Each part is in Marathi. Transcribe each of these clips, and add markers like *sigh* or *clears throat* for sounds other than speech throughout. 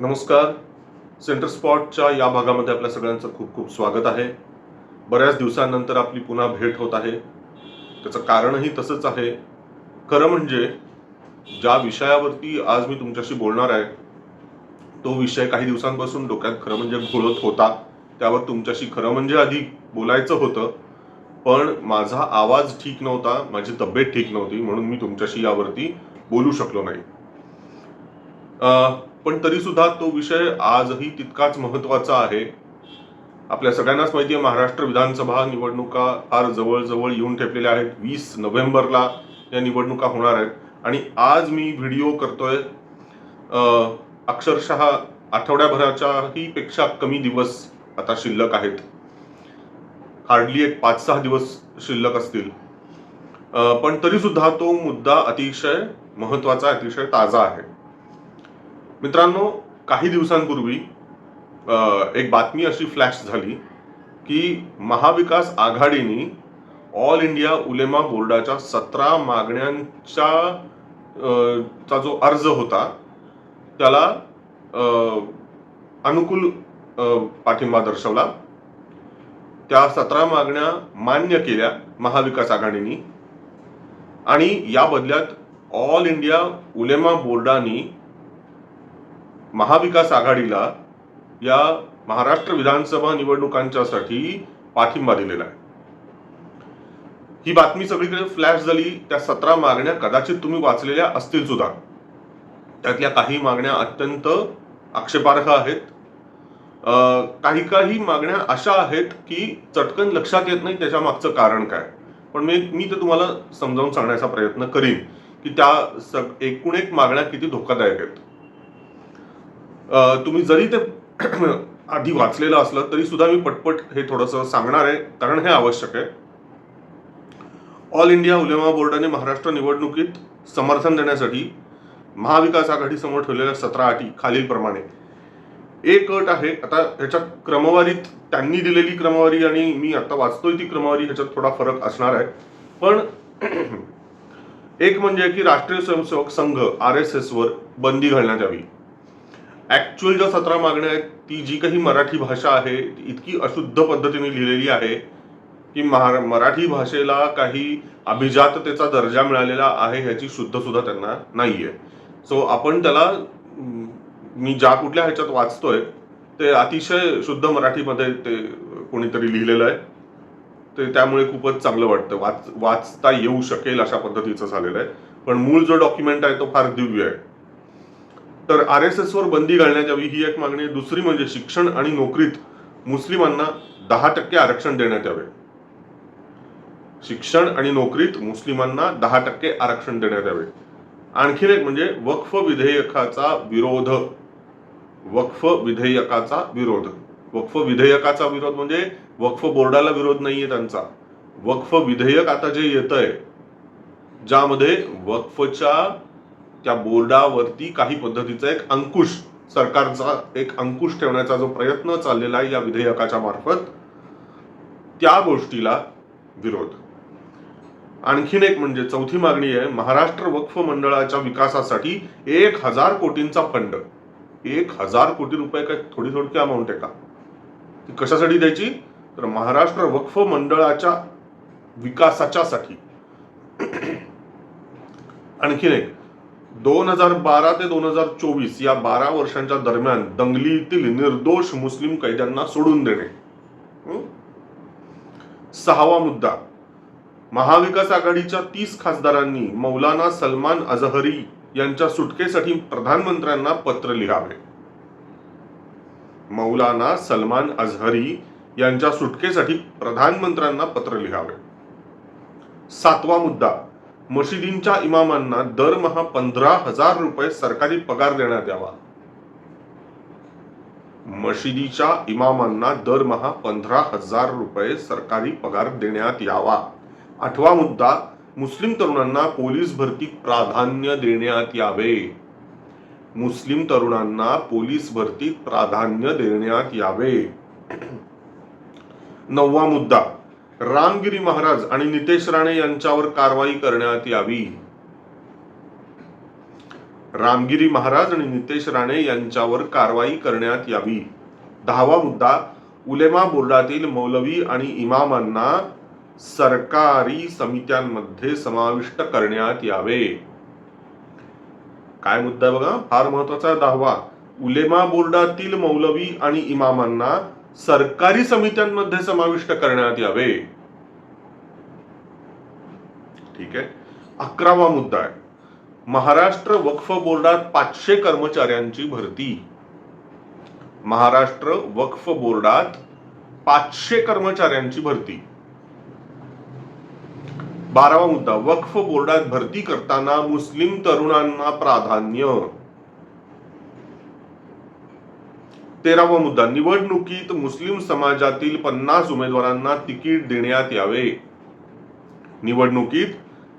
नमस्कार. सेंटर स्पॉटच्या या भागामध्ये आपल्या सगळ्यांचं खूप खूप स्वागत आहे. बऱ्याच दिवसांनंतर आपली पुन्हा भेट होत आहे. त्याचं कारणही तसंच आहे. खरं म्हणजे ज्या विषयावरती आज मी तुमच्याशी बोलणार आहे तो विषय काही दिवसांपासून डोक्यात खरं म्हणजे घोळत होता. त्यावर तुमच्याशी खरं म्हणजे आधी बोलायचं होतं. पण माझा आवाज ठीक नव्हता माझी तब्येत ठीक नव्हती म्हणून मी तुमच्याशी यावरती बोलू शकलो नाही. पण तरीसुद्धा तो विषय आजही तितकाच महत्त्वाचा आहे. आपल्या सगळ्यांनाच माहिती आहे महाराष्ट्र विधानसभा निवडणुका फार जवळजवळ येऊन ठेपलेल्या आहेत. वीस नोव्हेंबरला या निवडणुका होणार आहेत. आणि आज मी व्हिडिओ करतोय अक्षरशः आठवड्याभराच्याही पेक्षा कमी दिवस आता शिल्लक आहेत. हार्डली एक पाच सहा दिवस शिल्लक असतील. पण तरीसुद्धा तो मुद्दा अतिशय महत्त्वाचा अतिशय ताजा आहे. मित्रांनो काही दिवसांपूर्वी एक बातमी अशी फ्लॅश झाली की महाविकास आघाडीने ऑल इंडिया उलेमा बोर्डाच्या सतरा मागण्यांच्या चा जो अर्ज होता त्याला अनुकूल पाठिंबा दर्शवला. त्या सतरा मागण्या मान्य केल्या महाविकास आघाडीने. आणि या बदल्यात ऑल इंडिया उलेमा बोर्डाने महाविकास आघाडीला या महाराष्ट्र विधानसभा निवडणुकांच्यासाठी पाठिंबा दिलेला आहे. ही बातमी सगळीकडे फ्लॅश झाली. त्या सतरा मागण्या कदाचित तुम्ही वाचलेल्या असतील सुद्धा. त्यातल्या काही मागण्या अत्यंत आक्षेपार्ह आहेत. काही काही मागण्या अशा आहेत की चटकन लक्षात येत नाही त्याच्या मागचं कारण काय. पण मी मी ते तुम्हाला समजावून सांगण्याचा प्रयत्न करीन की त्या सग एकूण एक मागण्या किती धोकादायक आहेत. तुम्ही जरी ते *clears throat* आधी वाचलेलं असलं तरी सुद्धा मी पटपट हे थोडंसं सांगणार आहे कारण हे आवश्यक आहे. ऑल इंडिया उलेमा बोर्डाने महाराष्ट्र निवडणुकीत समर्थन देण्यासाठी महाविकास आघाडीसमोर ठेवलेल्या सतरा अटी खालीलप्रमाणे. एक अट आहे आता ह्याच्यात क्रमवारीत त्यांनी दिलेली क्रमवारी आणि मी आता वाचतोय ती क्रमवारी ह्याच्यात थोडा फरक असणार आहे. पण *clears throat* एक म्हणजे की राष्ट्रीय स्वयंसेवक संघ आर एस एसवर बंदी घालण्यात यावी. ॲक्च्युअल ज्या सतरा मागण्या आहेत ती जी काही मराठी भाषा आहे इतकी अशुद्ध पद्धतीने लिहिलेली आहे की महा मराठी भाषेला काही अभिजाततेचा दर्जा मिळालेला आहे ह्याची शुद्धसुद्धा त्यांना नाही आहे सो आपण त्याला मी ज्या कुठल्या ह्याच्यात वाचतोय ते अतिशय शुद्ध मराठीमध्ये ते कोणीतरी लिहिलेलं आहे. ते त्यामुळे खूपच चांगलं वाटतं. वाच वाचता येऊ शकेल अशा पद्धतीचं झालेलं आहे. पण मूळ जो डॉक्युमेंट आहे तो फार दिव्य आहे. तर आर एस एस वर बंदी घालण्यात यावी ही एक मागणी आहे. दुसरी म्हणजे शिक्षण आणि नोकरीत मुस्लिमांना दहा टक्के आरक्षण देण्यात यावे. शिक्षण आणि नोकरीत मुस्लिमांना दहा टक्के आरक्षण देण्यात यावे. आणखीन एक म्हणजे वक्फ विधेयकाचा विरोध. वक्फ विधेयकाचा विरोध. वक्फ विधेयकाचा विरोध म्हणजे वक्फ बोर्डाला विरोध नाहीये त्यांचा. वक्फ विधेयक आता जे येत आहे ज्यामध्ये वक्फच्या त्या बोर्डावरती काही पद्धतीचा एक अंकुश सरकारचा एक अंकुश ठेवण्याचा जो प्रयत्न चाललेला आहे या विधेयकाच्या मार्फत त्या गोष्टीला विरोध. आणखीन एक म्हणजे चौथी मागणी आहे महाराष्ट्र वक्फ मंडळाच्या विकासासाठी एक हजार कोटींचा फंड. एक हजार कोटी रुपये काय थोडी थोडकी अमाऊंट आहे का? ती कशासाठी द्यायची? तर महाराष्ट्र वक्फ मंडळाच्या विकासाच्यासाठी. आणखीन एक दोन हजार बारा ते दोन हजार चोवीस या बारा वर्षांच्या दरम्यान दंगलीतील निर्दोष मुस्लिम कैद्यांना सोडून देणे. सहावा मुद्दा. महाविकास आघाडीच्या तीस खासदारांनी मौलाना सलमान अझहरी यांच्या सुटकेसाठी प्रधानमंत्र्यांना पत्र लिहावे. मौलाना सलमान अझहरी यांच्या सुटकेसाठी प्रधानमंत्र्यांना पत्र लिहावे. सातवा मुद्दा. मशिदींच्या इमामांना दरमहा पंधरा हजार रुपये सरकारी पगार देण्यात यावा. मशिदीच्या इमामांना दरमहा पंधरा हजार रुपये सरकारी पगार देण्यात यावा. आठवा मुद्दा मुस्लिम तरुणांना पोलीस भरती प्राधान्य देण्यात यावे. मुस्लिम तरुणांना पोलीस भरती प्राधान्य देण्यात यावे. नववा मुद्दा रामगिरी महाराज आणि नितेश राणे यांच्यावर कारवाई करण्यात यावी. रामगिरी महाराज आणि नितेश राणे यांच्यावर कारवाई करण्यात यावी. दहावा मुद्दा उलेमा बोर्डातील मौलवी आणि इमामांना सरकारी समित्यांमध्ये समाविष्ट करण्यात यावे. काय मुद्दा बघा? फार महत्त्वाचा दहावा. उलेमा बोर्डातील मौलवी आणि इमामांना सरकारी समित्यांमध्ये समाविष्ट करण्यात यावे. ठीक आहे. अकरावा मुद्दा आहे. महाराष्ट्र वक्फ बोर्डात पाचशे कर्मचाऱ्यांची भरती. महाराष्ट्र वक्फ बोर्डात पाचशे कर्मचाऱ्यांची भरती. बारावा मुद्दा वक्फ बोर्डात भरती करताना मुस्लिम तरुणांना प्राधान्य. तेरावा मुद्दा. निवडणुकीत मुस्लिम समाजातील पन्नास उमेदवारांना तिकीट देण्यात यावे. निवडणुकीत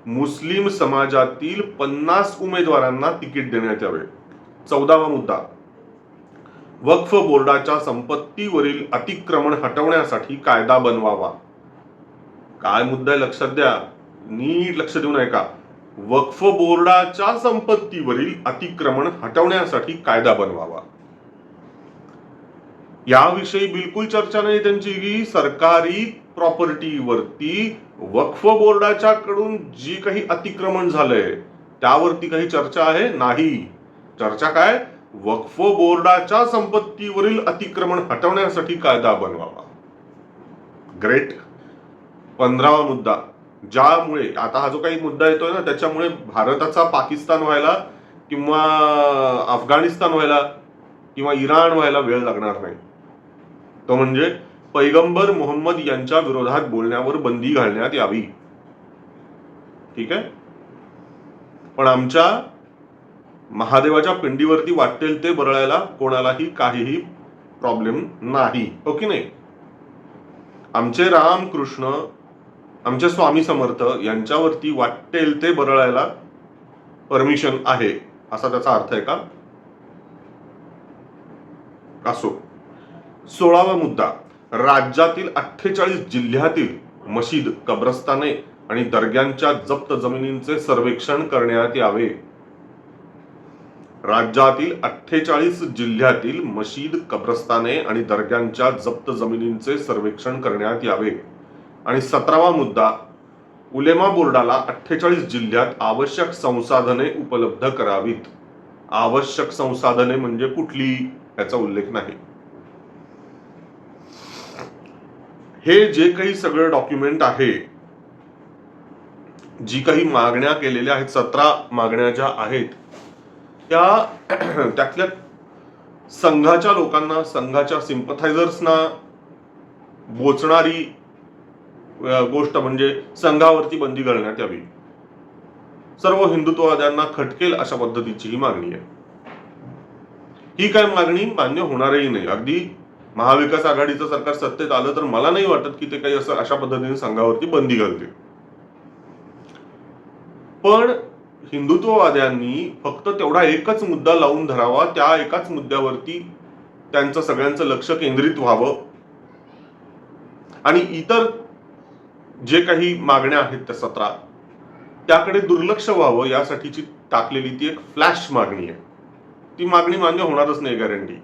मुस्लिम समाजातील पन्नास उमेदवारांना तिकीट देण्यात यावे. चौदावा मुद्दा. वक्फ बोर्डाच्या संपत्तीवरील अतिक्रमण हटवण्यासाठी कायदा बनवावा. काय मुद्दा लक्षात द्या. नीट लक्ष देऊन ऐका. वक्फ बोर्डाच्या संपत्तीवरील अतिक्रमण हटवण्यासाठी कायदा बनवावा. याविषयी बिलकुल चर्चा नाही त्यांची की सरकारी प्रॉपर्टीवरती वक्फ बोर्डाच्या कडून जी काही अतिक्रमण झालंय त्यावरती काही चर्चा आहे? नाही. चर्चा काय? वक्फ बोर्डाच्या संपत्तीवरील अतिक्रमण हटवण्यासाठी कायदा बनवावा. ग्रेट. पंधरावा मुद्दा. ज्यामुळे आता हा जो काही मुद्दा येतोय ना त्याच्यामुळे भारताचा पाकिस्तान व्हायला किंवा अफगाणिस्तान व्हायला किंवा इराण व्हायला वेळ लागणार नाही. तो म्हणजे पैगंबर मोहम्मद यांच्या विरोधात बोलण्यावर बंदी घालण्यात यावी. ठीक आहे? पण आमच्या महादेवाच्या पिंडीवरती वाटेल ते बरळायला कोणालाही काहीही प्रॉब्लेम नाही. हो की नाही? आमचे राम कृष्ण आमचे स्वामी समर्थ यांच्यावरती वाटेल ते बरळायला परमिशन आहे असा त्याचा अर्थ आहे का? असो. सोळावा मुद्दा. राज्यातील अठ्ठेचाळीस जिल्ह्यातील मशीद कब्रस्ताने आणि दर्ग्यांच्या जप्त जमिनींचे सर्वेक्षण करण्यात यावे. राज्यातील अठ्ठेचाळीस जिल्ह्यातील मशीद कब्रस्ताने आणि दर्ग्यांच्या जप्त जमिनींचे सर्वेक्षण करण्यात यावे. आणि सतरावा मुद्दा उलेमा बोर्डाला अठ्ठेचाळीस जिल्ह्यात आवश्यक संसाधने उपलब्ध करावीत. आवश्यक संसाधने म्हणजे कुठली? याचा उल्लेख नाही. हे जे काही सगळं डॉक्युमेंट आहे जी काही मागण्या केलेल्या आहेत सतरा मागण्या ज्या आहेत त्या *clears throat* त्यातल्या संघाच्या लोकांना संघाच्या सिम्पथायझर्सना बोचणारी गोष्ट म्हणजे संघावरती बंदी घालण्यात यावी. सर्व हिंदुत्ववाद्यांना खटकेल अशा पद्धतीची ही मागणी आहे. ही काय मागणी मान्य होणारही नाही. अगदी महाविकास आघाडीचं सरकार सत्तेत आलं तर मला नाही वाटत की ते काही असं अशा पद्धतीने संघावरती बंदी घालते पण हिंदुत्ववाद्यांनी फक्त तेवढा एकच मुद्दा लावून धरावा त्या एकाच मुद्द्यावरती त्यांचं सगळ्यांचं लक्ष केंद्रित व्हावं. आणि इतर जे काही मागण्या आहेत त्या सत्रात त्याकडे दुर्लक्ष व्हावं यासाठीची टाकलेली ती एक फ्लॅश मागणी आहे. ती मागणी मान्य होणारच नाही गॅरंटी.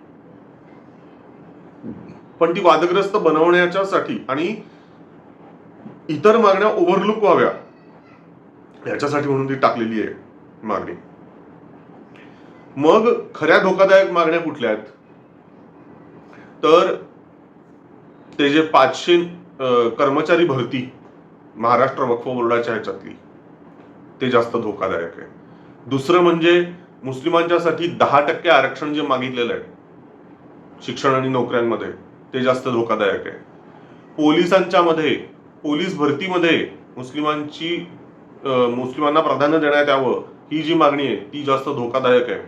पण ती वादग्रस्त बनवण्याच्यासाठी आणि इतर मागण्या ओव्हरलुक व्हाव्या याच्यासाठी म्हणून ती टाकलेली आहे मागणी. मग खऱ्या धोकादायक मागण्या कुठल्या आहेत? तर ते जे पाचशे कर्मचारी भरती महाराष्ट्र वक्फ बोर्डाच्या ह्याच्यातली ते जास्त धोकादायक आहे. दुसरं म्हणजे मुस्लिमांच्यासाठी दहा टक्के आरक्षण जे मागितलेलं आहे शिक्षण आणि नोकऱ्यांमध्ये ते जास्त धोकादायक आहे. पोलिसांच्या मध्ये पोलीस भरतीमध्ये मुस्लिमांची मुस्लिमांना प्राधान्य देण्यात यावं ही जी मागणी आहे ती जास्त धोकादायक आहे.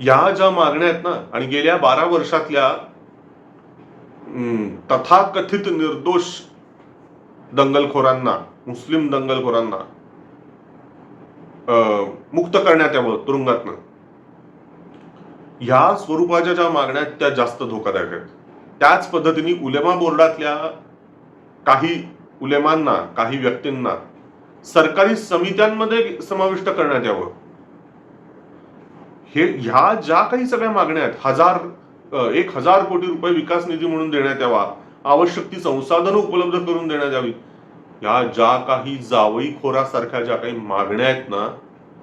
या ज्या मागण्या आहेत ना आणि गेल्या बारा वर्षातल्या तथाकथित निर्दोष दंगलखोरांना मुस्लिम दंगलखोरांना अं, मुक्त करण्यात यावं तुरुंगातनं. ह्या स्वरूपाच्या ज्या मागण्या आहेत त्या जास्त धोकादायक आहेत. त्याच पद्धतीने उलेमा बोर्डातल्या काही उलेमांना काही व्यक्तींना सरकारी समित्यांमध्ये समाविष्ट करण्यात यावं. हे ह्या ज्या काही सगळ्या मागण्या आहेत हजार एक हजार कोटी रुपये विकास निधी म्हणून देण्यात यावा आवश्यक ती संसाधनं उपलब्ध करून देण्यात यावी या ज्या काही जावई खोरासारख्या ज्या काही मागण्या आहेत ना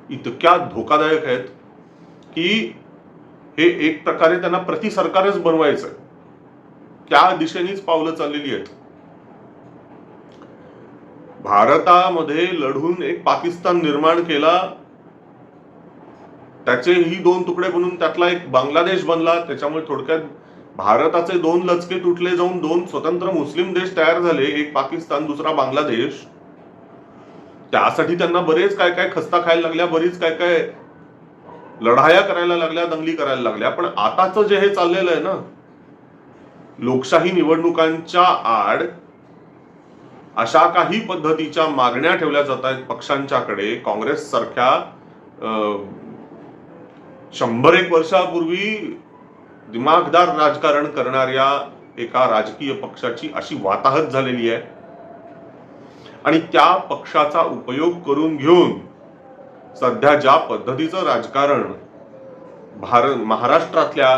इतक्या धोकादायक आहेत की हे एक प्रकारे त्यांना प्रति सरकारच बनवायचं आहे. त्या दिशेनेच पावलं चाललेली आहेत भारतामध्ये लढून एक पाकिस्तान निर्माण केला त्याचे ही दोन तुकडे बनून त्यातला एक बांगलादेश बनला त्याच्यामुळे थोडक्यात भारताचे दोन लचके तुटले जाऊन दोन स्वतंत्र मुस्लिम देश तयार झाले एक पाकिस्तान दुसरा बांगलादेश त्यासाठी त्यांना बरेच काय काय खस्ता खायला लागल्या बरीच काय काय लढाया करायला लागल्या दंगली करायला लागल्या पण आताच जे हे चाललेलं आहे ना लोकशाही निवडणुकांच्या आड अशा काही पद्धतीच्या मागण्या ठेवल्या जात आहेत पक्षांच्याकडे. काँग्रेस सारख्या शंभर एक वर्षापूर्वी दिमागदार राजकारण करणाऱ्या एका राजकीय पक्षाची अशी वाताहत झालेली आहे. आणि त्या पक्षाचा उपयोग करून घेऊन सध्या ज्या पद्धतीचं राजकारण भारत महाराष्ट्रातल्या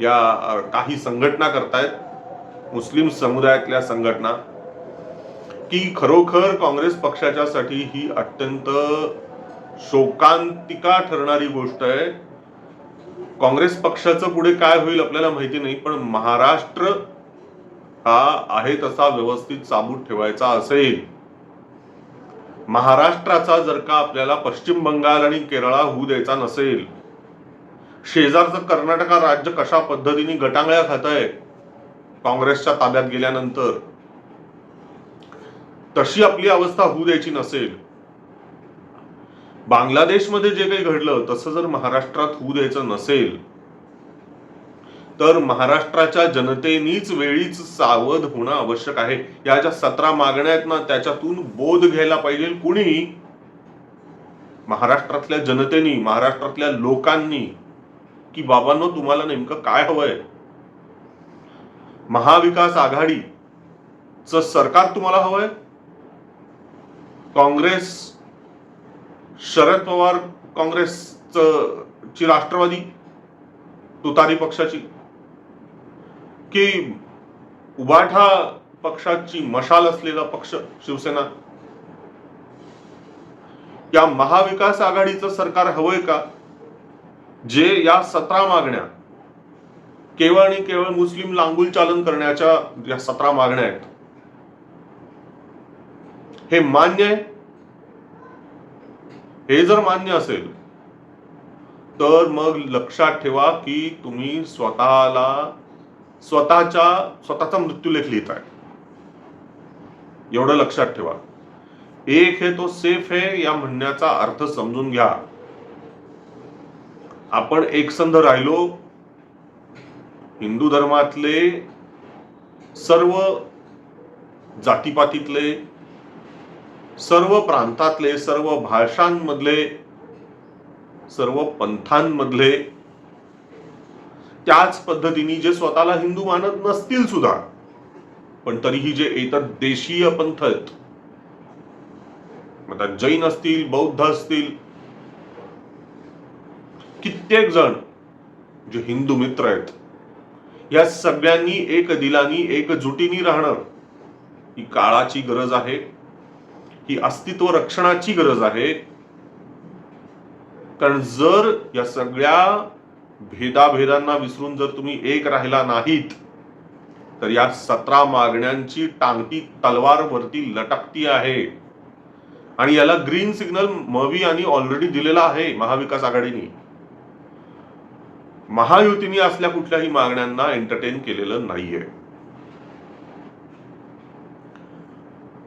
या काही संघटना करतायत मुस्लिम समुदायातल्या संघटना की खरोखर काँग्रेस पक्षाच्यासाठी ही अत्यंत शोकांतिका ठरणारी गोष्ट आहे. काँग्रेस पक्षाचं पुढे काय होईल आपल्याला माहिती नाही पण महाराष्ट्र हा आहे तसा व्यवस्थित चाबूत ठेवायचा असेल. महाराष्ट्राचा जर का आपल्याला पश्चिम बंगाल आणि केरळा होऊ द्यायचा नसेल शेजारचं कर्नाटका राज्य कशा पद्धतीने गटांगळ्या खात आहे काँग्रेसच्या ताब्यात गेल्यानंतर तशी आपली अवस्था होऊ द्यायची नसेल. बांगलादेशमध्ये जे काही घडलं तसं जर महाराष्ट्रात होऊ द्यायचं नसेल तर महाराष्ट्राच्या जनतेनीच वेळीच सावध होणं आवश्यक आहे. या ज्या सतरा मागण्या आहेत ना त्याच्यातून बोध घ्यायला पाहिजे. कुणी महाराष्ट्रातल्या जनतेनी महाराष्ट्रातल्या लोकांनी. की बाबांनो तुम्हाला नेमकं काय हवंय? महाविकास आघाडीचं सरकार तुम्हाला हवंय? काँग्रेस शरद पवार काँग्रेस ची राष्ट्रवादी तुतारी पक्षाची. की उबाठा पक्षाची मशाल असलेला पक्ष शिवसेना? या महाविकास आघाडीचं सरकार हवंय का? जे या सतरा मागण्या केवळ आणि केवळ मुस्लिम लांगुल चालन करण्याच्या या सतरा मागण्या आहेत. हे मान्य आहे? हे जर मान्य असेल तर मग लक्षात ठेवा की तुम्ही स्वतःला स्वतःच्या स्वतःचा मृत्यूलेख आहे एवढं लक्षात ठेवा. एक हे तो सेफ आहे या म्हणण्याचा अर्थ समजून घ्या. आपण एकसंध राहिलो. हिंदू धर्मातले सर्व जातीपातीतले सर्व प्रांतातले सर्व भाषांमधले सर्व पंथांमधले त्याच पद्धतीने जे स्वतःला हिंदू मानत नसतील सुद्धा पण तरीही जे इतर देशीय पंथ आहेत आता जैन असतील बौद्ध असतील कित्येक जण जे हिंदू मित्र आहेत या सगळ्यांनी एक दिलानी एकजुटीनी राहणं ही काळाची गरज आहे ही अस्तित्व रक्षणाची गरज आहे. कारण जर या सगळ्या भेदाभेदांना विसरून जर तुम्ही एक राहिला नाहीत तर या सतरा मागण्यांची टांगती तलवार वरती लटकती आहे. आणि याला ग्रीन सिग्नल मवी आणि ऑलरेडी दिलेला आहे महाविकास आघाडीने. महायुतीने असल्या कुठल्याही मागण्यांना एंटरटेन केलेलं नाहीये.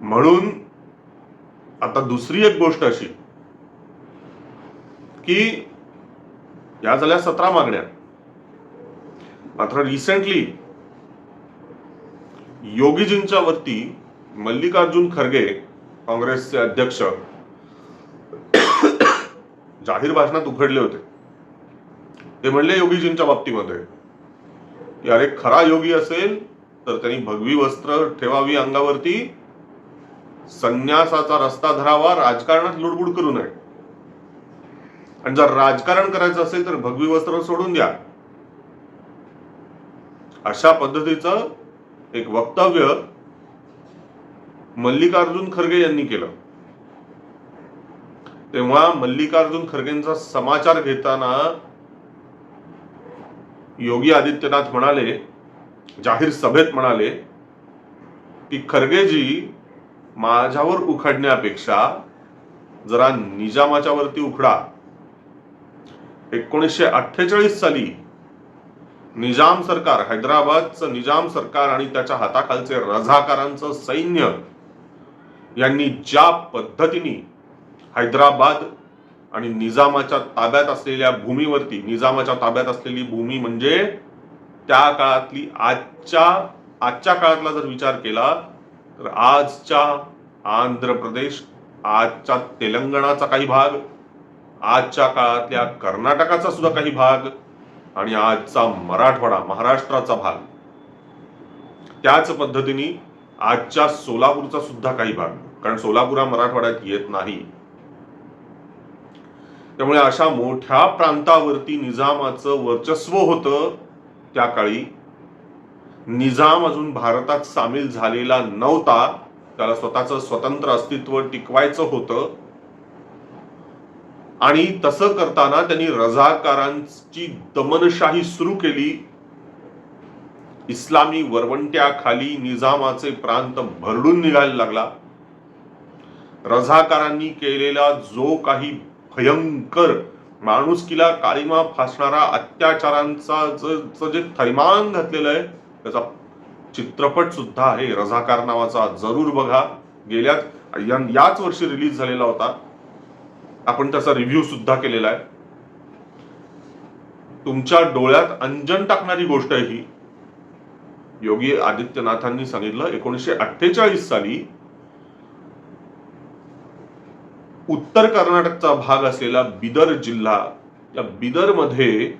म्हणून आता दुसरी एक गोष्ट अशी की या झाल्या सतरा मागण्या. मात्र रिसेंटली योगीजींच्या वरती मल्लिकार्जुन खरगे काँग्रेसचे अध्यक्ष जाहीर भाषणात उघडले होते. ते म्हणले योगीजींच्या बाबतीमध्ये की अरे खरा योगी असेल तर त्यांनी भगवी वस्त्र ठेवावी अंगावरती संन्यासाचा रस्ता धरावा राजकारणात लुडबुड करू नये. आणि जर राजकारण करायचं असेल तर भगवी वस्त्र सोडून द्या. अशा पद्धतीचं एक वक्तव्य मल्लिकार्जुन खरगे यांनी केलं. तेव्हा मल्लिकार्जुन खरगेंचा समाचार घेताना योगी आदित्यनाथ म्हणाले जाहीर सभेत म्हणाले की खरगेजी माझ्यावर उखडण्यापेक्षा जरा निजामाच्या वरती उखडा. एकोणीसशे अठ्ठेचाळीस साली निजाम सरकार हैदराबादचं निजाम सरकार आणि त्याच्या हाताखालचे रझाकारांचं सैन्य यांनी ज्या पद्धतीने हैदराबाद आणि निजामाच्या ताब्यात असलेल्या भूमीवरती निजामाच्या ताब्यात असलेली भूमी म्हणजे त्या काळातली आजच्या आजच्या काळातला जर विचार केला तर आजच्या आंध्र प्रदेश आजच्या तेलंगणाचा काही भाग आजच्या काळातल्या कर्नाटकाचा सुद्धा काही भाग आणि आजचा मराठवाडा महाराष्ट्राचा भाग. त्याच पद्धतीने आजच्या सोलापूरचा सुद्धा काही भाग. कारण सोलापूर हा मराठवाड्यात येत नाही. त्यामुळे अशा मोठ्या प्रांतावरती निजामाचं वर्चस्व होतं त्या काळी. निजाम अजून भारतात सामील झालेला नव्हता. त्याला स्वतःचं स्वतंत्र अस्तित्व टिकवायचं होतं. आणि तसं करताना त्यांनी रझाकारांची दमनशाही सुरू केली. इस्लामी वरवंट्याखाली निजामाचे प्रांत भरडून निघायला लागला. रझाकारांनी केलेला जो काही भयंकर माणुसकीला काळीमा फासणारा अत्याचारांचा जे थैमान घातलेलं आहे त्याचा चित्रपट सुद्धा आहे. रझाकार नावाचा जरूर बघा. गेल्याच याच वर्षी रिलीज झालेला होता. आपण त्याचा रिव्ह्यू सुद्धा केलेला आहे. तुमच्या डोळ्यात अंजन टाकणारी गोष्ट आहे ही. योगी आदित्यनाथांनी सांगितलं एकोणीसशे अठ्ठेचाळीस साली उत्तर कर्नाटकचा भाग असलेला बिदर जिल्हा या बिदरमध्ये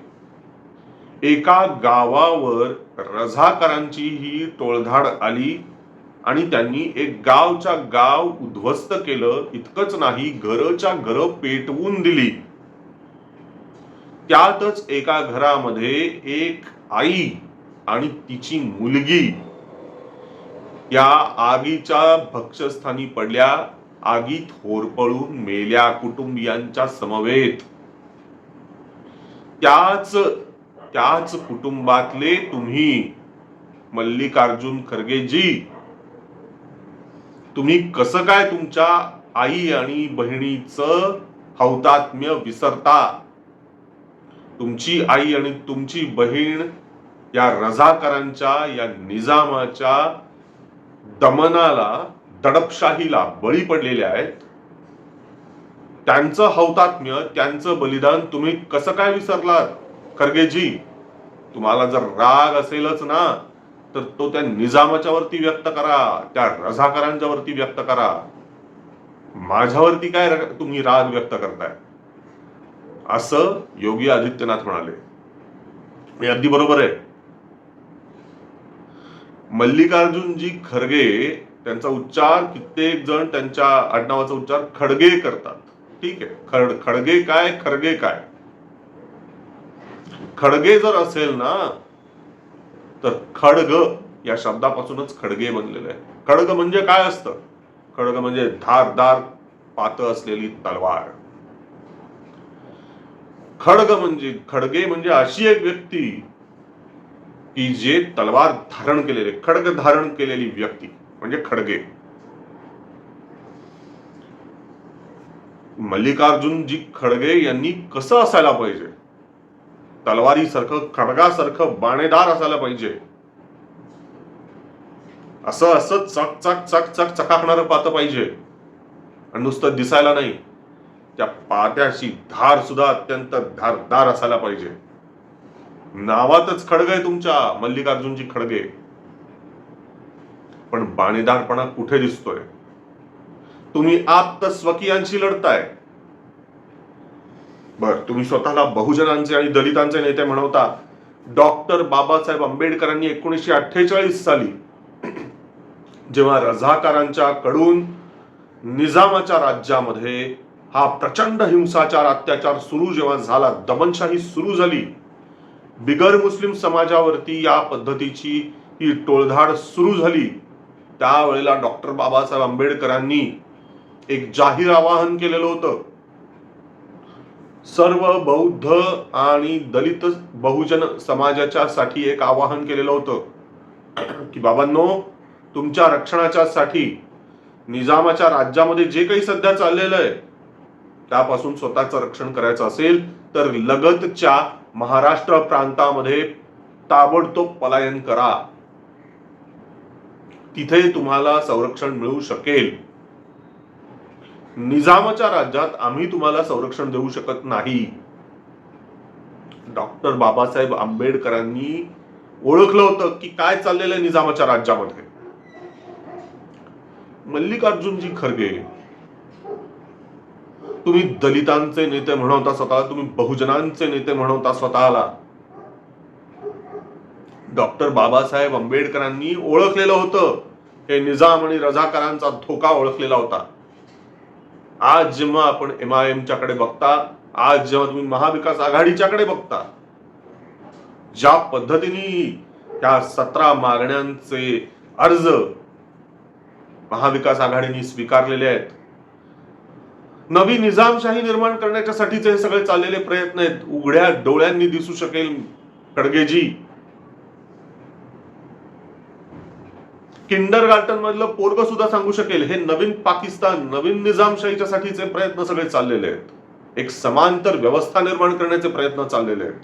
एका गावावर रझाकारांची ही टोळधाड आली. आणि त्यांनी एक गावच्या गाव उद्ध्वस्त केलं. इतकंच नाही घरच्या घर पेटवून दिली. त्यातच एका घरामध्ये एक आई आणि तिची मुलगी. या आगीच्या भक्षस्थानी पडल्या. आगीत होरपळून मेल्या कुटुंबियांच्या समवेत. त्याच त्याच कुटुंबातले तुम्ही मल्लिकार्जुन खरगेजी तुम्ही कसं काय तुमच्या आई आणि बहिणीचं हौतात्म्य विसरता? तुमची आई आणि तुमची बहीण या रझाकारांच्या या निजामाच्या दमनाला दडपशाहीला बळी पडलेल्या आहेत. त्यांचं हौतात्म्य त्यांचं बलिदान तुम्ही कसं काय विसरलात? खरगेजी तुम्हाला जर राग असेलच ना तर तो त्या निजामाच्या वरती व्यक्त करा त्या रझाकारांच्या वरती व्यक्त करा. माझ्यावरती काय तुम्ही राग व्यक्त करताय? असं योगी आदित्यनाथ म्हणाले. हे अगदी बरोबर आहे. मल्लिकार्जुनजी खरगे त्यांचा उच्चार कित्येक जण त्यांच्या आडनावाचा उच्चार खडगे करतात. ठीक आहे. खड खडगे काय खरगे काय? खडगे जर असेल ना तर खडग या शब्दापासूनच खडगे बनलेलं आहे खडग म्हणजे काय असतं? खडग म्हणजे धारदार पात असलेली तलवार. खडग म्हणजे खडगे म्हणजे अशी एक व्यक्ती की जे तलवार धारण केलेले खडग धारण केलेली व्यक्ती म्हणजे खडगे. मल्लिकार्जुनजी खडगे यांनी कसं असायला पाहिजे? तलवारीसारखं खडगासारखं बाणेदार असायला पाहिजे. असं असं चक चक चक चक चकाकणारं पातं पाहिजे. आणि नुसतं दिसायला नाही. त्या पात्याची धार सुद्धा अत्यंत धारदार असायला पाहिजे. नावातच खडग आहे तुमच्या मल्लिकार्जुनची खडगे. पण बाणेदारपणा कुठे दिसतोय? तुम्ही आप्त स्वकीयांशी लढताय. बर तुम्ही स्वतःला बहुजनांचे आणि दलितांचे नेते म्हणवता. डॉक्टर बाबासाहेब आंबेडकरांनी एकोणीसशे अठ्ठेचाळीस साली जेव्हा रझाकारांच्या कडून निजामाच्या राज्यामध्ये हा प्रचंड हिंसाचार अत्याचार सुरू जेव्हा झाला दमनशाही सुरू झाली बिगर मुस्लिम समाजावरती या पद्धतीची ही टोळधाड सुरू झाली. त्यावेळेला डॉक्टर बाबासाहेब आंबेडकरांनी एक जाहीर आवाहन केलेलं होतं. सर्व बौद्ध आणि दलित बहुजन समाजाच्या साठी एक आवाहन केलेलं होतं. की बाबांनो तुमच्या रक्षणाच्या साठी निजामाच्या राज्यामध्ये जे काही सध्या चाललेलं आहे त्यापासून स्वतःचं रक्षण करायचं असेल तर लगतच्या महाराष्ट्र प्रांतामध्ये ताबडतोब पलायन करा. तिथे तुम्हाला संरक्षण मिळू शकेल. निजामाच्या राज्यात आम्ही तुम्हाला संरक्षण देऊ शकत नाही. डॉक्टर बाबासाहेब आंबेडकरांनी ओळखलं होतं की काय चाललेलं आहे निजामाच्या राज्यामध्ये. मल्लिकार्जुनजी खरगे तुम्ही दलितांचे नेते म्हणवता स्वतःला तुम्ही बहुजनांचे नेते म्हणवता स्वतःला. डॉक्टर बाबासाहेब आंबेडकरांनी ओळखलेलं होतं. हे निजाम आणि रजाकारांचा धोका ओळखलेला होता. आज जेव्हा आपण एम आय एमच्याकडे बघता आज जेव्हा तुम्ही महाविकास आघाडीच्याकडे बघता ज्या पद्धतीने त्या सतरा मागण्यांचे अर्ज महाविकास आघाडीने स्वीकारलेले आहेत नवी निजामशाही निर्माण करण्याच्यासाठीचे हे सगळे चाललेले प्रयत्न आहेत. उघड्या डोळ्यांनी दिसू शकेल खडगेजी. किंडर गार्टन मधलं पोरग सुद्धा सांगू शकेल हे नवीन पाकिस्तान नवीन निजामशाहीच्या साठीचे प्रयत्न सगळे चाललेले आहेत. एक समांतर व्यवस्था निर्माण करण्याचे प्रयत्न चाललेले आहेत.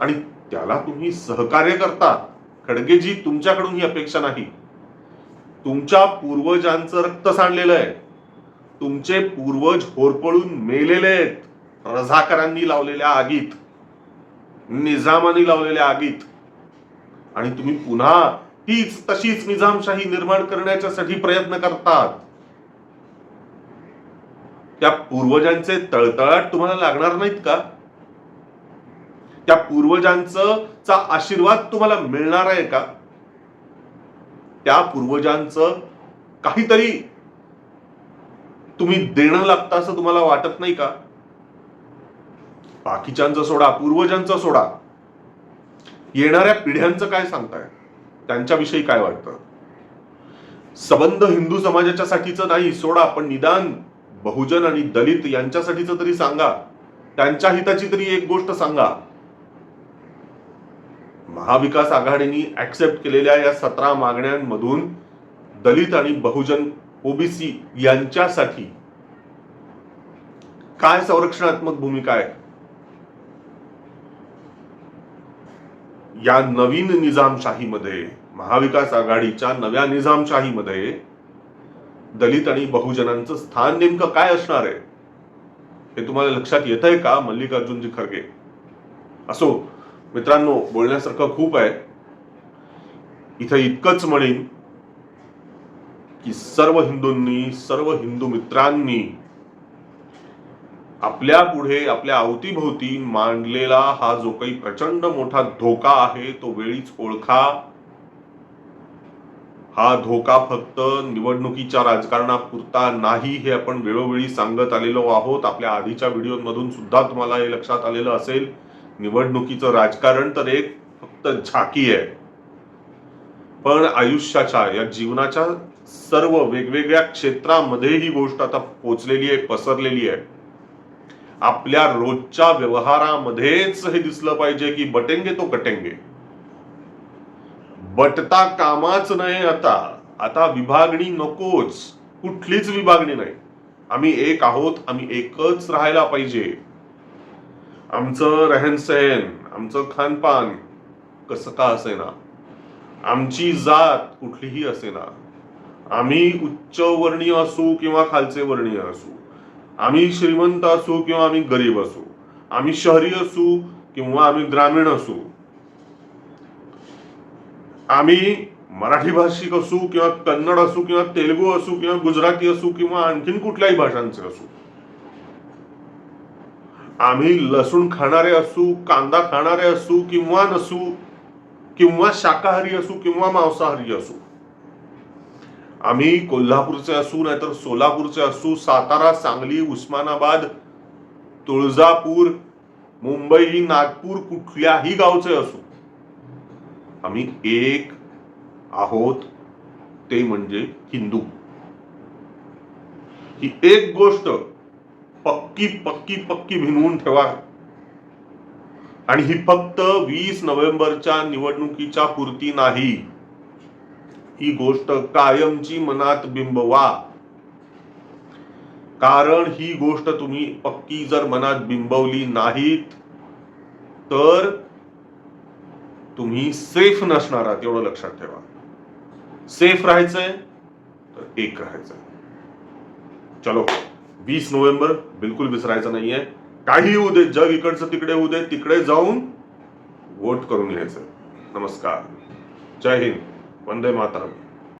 आणि त्याला तुम्ही सहकार्य करता. खडगेजी तुमच्याकडून ही अपेक्षा नाही. तुमच्या पूर्वजांचं रक्त सांडलेलं आहे. तुमचे पूर्वज होरपळून मेलेले आहेत. रझाकारांनी लावलेल्या आगीत. निजामानी लावलेल्या आगीत. आणि तुम्ही पुन्हा तीच तशीच निजामशाही निर्माण करण्याच्यासाठी प्रयत्न करतात. त्या पूर्वजांचे तळतळाट तुम्हाला लागणार नाहीत का? त्या पूर्वजांचा आशीर्वाद तुम्हाला मिळणार आहे का? त्या पूर्वजांचं काहीतरी तुम्ही देणं लागतं असं तुम्हाला वाटत नाही का? बाकीच्यांचं सोडा पूर्वजांचं सोडा. येणाऱ्या पिढ्यांचं काय सांगताय? त्यांच्याविषयी काय वाटतं? संबंध हिंदू समाजाच्या साठीचं नाही सोडा पण निदान बहुजन आणि दलित यांच्यासाठीचं तरी सांगा. त्यांच्या हिताची तरी एक गोष्ट सांगा. महाविकास आघाडीने ऍक्सेप्ट केलेल्या या सतरा मागण्यांमधून दलित आणि बहुजन ओबीसी यांच्यासाठी काय संरक्षणात्मक भूमिका आहे? या नवीन निजामशाहीमध्ये महाविकास आघाडीच्या नव्या निजामशाहीमध्ये दलित आणि बहुजनांचं स्थान नेमकं काय असणार आहे? हे तुम्हाला लक्षात येत आहे का मल्लिकार्जुनजी खरगे? असो मित्रांनो बोलण्यासारखं खूप आहे. इथं इतकंच म्हणेन की सर्व हिंदूंनी सर्व हिंदू मित्रांनी आपल्या पुढे आपल्या अवतीभोवती मांडलेला हा जो काही प्रचंड मोठा धोका आहे तो वेळीच ओळखा. हा धोका फक्त निवडणुकीच्या राजकारणापुरता नाही हे आपण वेळोवेळी सांगत आलेलो आहोत. आपल्या आधीच्या व्हिडिओमधून सुद्धा तुम्हाला हे लक्षात आलेलं असेल. निवडणुकीचं राजकारण तर एक फक्त झाकी आहे. पण आयुष्याच्या या जीवनाच्या सर्व वेगवेगळ्या क्षेत्रामध्ये ही गोष्ट आता पोचलेली आहे पसरलेली आहे. आपल्या रोजच्या व्यवहारामध्येच हे दिसलं पाहिजे की बटेंगे तो कटेंगे. बटता कामाच नाही आता. आता विभागणी नकोच. कुठलीच विभागणी नाही. आम्ही एक आहोत आम्ही एकच राहायला पाहिजे. आमचं रहनसहन आमचं खानपान कसं का असेना? आमची जात कुठलीही असेना. आम्ही उच्च वर्णीय असू किंवा खालचे वर्णीय असू. आम्ही श्रीमंत असू किंवा आम्ही गरीब असू. आम्ही शहरी असू किंवा आम्ही ग्रामीण असू. आम्ही मराठी भाषिक असू किंवा कन्नड असू किंवा तेलुगू असू किंवा गुजराती असू किंवा आणखीन कुठल्याही भाषांचे असू. आम्ही लसूण खाणारे असू कांदा खाणारे असू किंवा नसू किंवा शाकाहारी असू किंवा मांसाहारी असू. आम्ही कोल्हापूरचे असू नाहीतर सोलापूरचे असू सातारा सांगली उस्मानाबाद तुळजापूर मुंबई नागपूर कुठल्याही गावचे असू. आम्ही एक आहोत ते म्हणजे हिंदू. ही एक गोष्ट पक्की पक्की पक्की भिनवून ठेवा. आणि ही फक्त वीस नोव्हेंबरच्या निवडणुकीच्या पुरती नाही. ही गोष्ट कायमची मनात बिंबवा. कारण ही गोष्ट तुम्ही पक्की जर मनात बिंबवली नाहीत तर तुम्ही सेफ नसणार आहात एवढं लक्षात ठेवा. सेफ राहायचंय तर एक राहायचंय. चलो वीस नोव्हेंबर बिलकुल विसरायचं नाहीये. काही होऊ दे जग इकडचं तिकडे होऊ दे तिकडे जाऊन वोट करून घ्यायचं. नमस्कार. जय हिंद. वंदे मातरम.